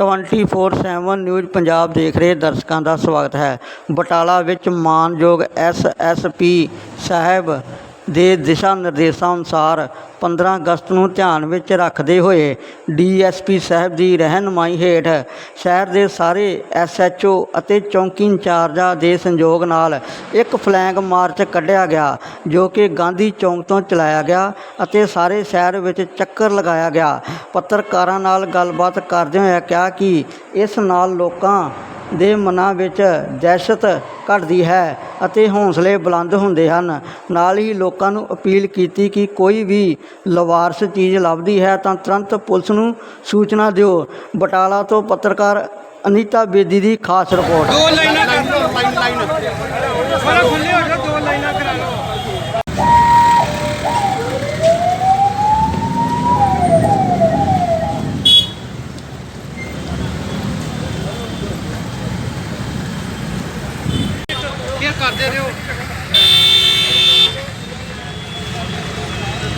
24/7 news Punjab ਦੇਖ ਰਹੇ ਦਰਸ਼ਕਾਂ ਦਾ ਸਵਾਗਤ ਹੈ। ਬਟਾਲਾ ਵਿੱਚ ਮਾਨਯੋਗ ਐਸਐਸਪੀ ਸਾਹਿਬ ਦੇ ਦਿਸ਼ਾ ਨਿਰਦੇਸ਼ਾਂ ਅਨੁਸਾਰ 15 ਅਗਸਤ ਨੂੰ ਧਿਆਨ ਵਿੱਚ ਰੱਖਦੇ ਹੋਏ ਡੀਐਸਪੀ ਸਾਹਿਬ ਦੀ ਰਹਿਨਮਾਈ ਹੇਠ ਸ਼ਹਿਰ ਦੇ ਸਾਰੇ ਐਸਐਚਓ ਅਤੇ ਚੌਂਕੀ ਇੰਚਾਰਜਾਂ ਦੇ ਸੰਯੋਗ ਨਾਲ ਇੱਕ ਫਲੈਗ ਮਾਰਚ ਕੱਢਿਆ ਗਿਆ, ਜੋ ਕਿ ਗਾਂਧੀ ਚੌਂਕ ਤੋਂ ਚਲਾਇਆ ਗਿਆ ਅਤੇ ਸਾਰੇ ਸ਼ਹਿਰ ਵਿੱਚ ਚੱਕਰ ਲਗਾਇਆ ਗਿਆ। ਪੱਤਰਕਾਰਾਂ ਨਾਲ ਗੱਲਬਾਤ ਕਰਦਿਆਂ ਹੋਇਆ ਕਿਹਾ ਕਿ ਇਸ ਨਾਲ ਲੋਕਾਂ ਦੇ ਮਨਾਂ ਵਿੱਚ ਦਹਿਸ਼ਤ ਘਟਦੀ ਹੈ ਅਤੇ ਹੌਸਲੇ ਬੁਲੰਦ ਹੁੰਦੇ ਹਨ। ਨਾਲ ਹੀ ਲੋਕਾਂ ਨੂੰ ਅਪੀਲ ਕੀਤੀ ਕਿ ਕੋਈ ਵੀ ਲਵਾਰਸ ਚੀਜ਼ ਲੱਭਦੀ ਹੈ ਤਾਂ ਤੁਰੰਤ ਪੁਲਿਸ ਨੂੰ ਸੂਚਨਾ ਦਿਓ। ਬਟਾਲਾ ਤੋਂ ਪੱਤਰਕਾਰ ਅਨੀਤਾ ਬੇਦੀ ਦੀ ਖਾਸ ਰਿਪੋਰਟ। ਦੋ ਲਾਈਨਾਂ ਕਰ ਲਓ। ਲਾਈਨ ਲਾਈਨ ਥੋੜਾ ਖੁੱਲੇ ਹੋ ਜਾਓ ਦੋ ਲਾਈਨਾਂ ਕਰਾ ਲਓ।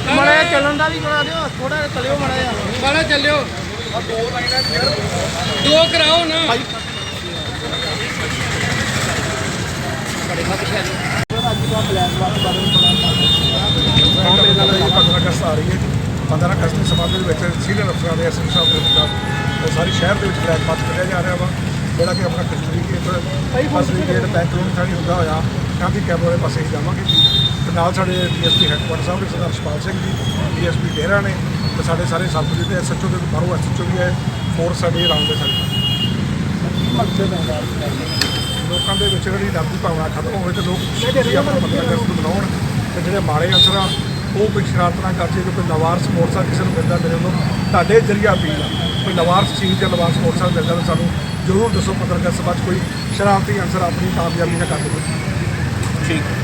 ਮੜਾ ਚੱਲਣ ਦਾ ਵੀ ਬਣਾ ਦਿਓ ਥੋੜਾ ਜਿਹਾ ਚੱਲਿਓ ਮੜਾ ਜਿਹਾ। ਵਾਲਾ ਚੱਲਿਓ। ਦੋ ਕਰਾਓ ਨਾ। ਮੇਰੇ ਨਾਲ ਇਹ 15 ਅਗਸਤ ਆ ਰਹੀ ਹੈ 15 ਅਗਸਤ ਦੇ ਸਬੰਧ ਦੇ ਵਿੱਚ ਸੀਨੀਅਰ ਅਫਸਰਾਂ ਦੇ ਸਾਹਿਬ ਉਹ ਸਾਰੀ ਸ਼ਹਿਰ ਦੇ ਵਿੱਚ ਫਲੈਗ ਮਾਰਚ ਕੱਢਿਆ ਜਾ ਰਿਹਾ ਵਾ। ਜਿਹੜਾ ਕਿ ਆਪਣਾ ਕਸ਼ਮੀਰੀ ਗੇਟ ਅਸਲੀ ਗੇਟ ਰੋਡ ਥਾਣੀ ਹੁੰਦਾ ਹੋਇਆ ਗਾਂਧੀ ਕੈਂਪ ਵਾਲੇ ਪਾਸੇ ਹੀ ਜਾਵਾਂਗੇ। ਤੇ ਨਾਲ ਸਾਡੇ ਡੀਐਸਪੀ ਹੈਡਕੁਆਟਰ ਸਾਹਿਬ ਦੇ ਸਰਦਾਰ ਸ਼ਪਾਲ ਸਿੰਘ ਜੀ ਡੀਐਸਪੀ ਡੇਰਾ ਨੇ ਤੇ ਸਾਡੇ ਸਾਰੇ ਸਬ ਦੇ ਐਸਐਚਓ ਦੇ ਬਾਹਰੋਂ ਐਸਐਚਓ ਵੀ ਹੈ ਫੋਰਸ ਸਾਡੀ ਰਾਉਂਡ ਦੇ ਸਾਡੇ ਲੋਕਾਂ ਦੇ ਵਿੱਚ ਜਿਹੜੀ ਡਰ ਦੀ ਭਾਵਨਾ ਖਤਮ ਹੋਵੇ ਤੇ ਲੋਕ ਆਪਣਾ ਅਗਸਤ ਨੂੰ ਮਨਾਉਣ ਤੇ ਜਿਹੜੇ ਮਾੜੇ ਅਨਸਰ ਆ ਉਹ ਕੋਈ ਸ਼ਰਾਰਤ ਨਾ ਕਰਕੇ ਜੇ ਕੋਈ ਲਵਾਰਸ ਮੋਟਰਸਾਈਕਲ ਕਿਸੇ ਨੂੰ ਮਿਲਦਾ ਮੇਰੇ ਨੂੰ ਤੁਹਾਡੇ ਜਰੀਆ ਅਪੀਲ ਆ ਕੋਈ ਲਵਾਰਸ ਚੀਜ਼ ਜਾਂ ਲਵਾਰਸ ਮੋਟਰਸਾਈਕਲ ਮਿਲਦਾ ਤਾਂ ਸਾਨੂੰ ਜ਼ਰੂਰ ਦੱਸੋ ਪੰਦਰਾਂ ਅਗਸਤ ਬਾਅਦ ਕੋਈ ਸ਼ਰਾਰਤੀ ਅਨਸਰ ਆਪਣੀ ਕਾਮਯਾਬੀ ਨਾ ਕਰ ਦੇਵੇ।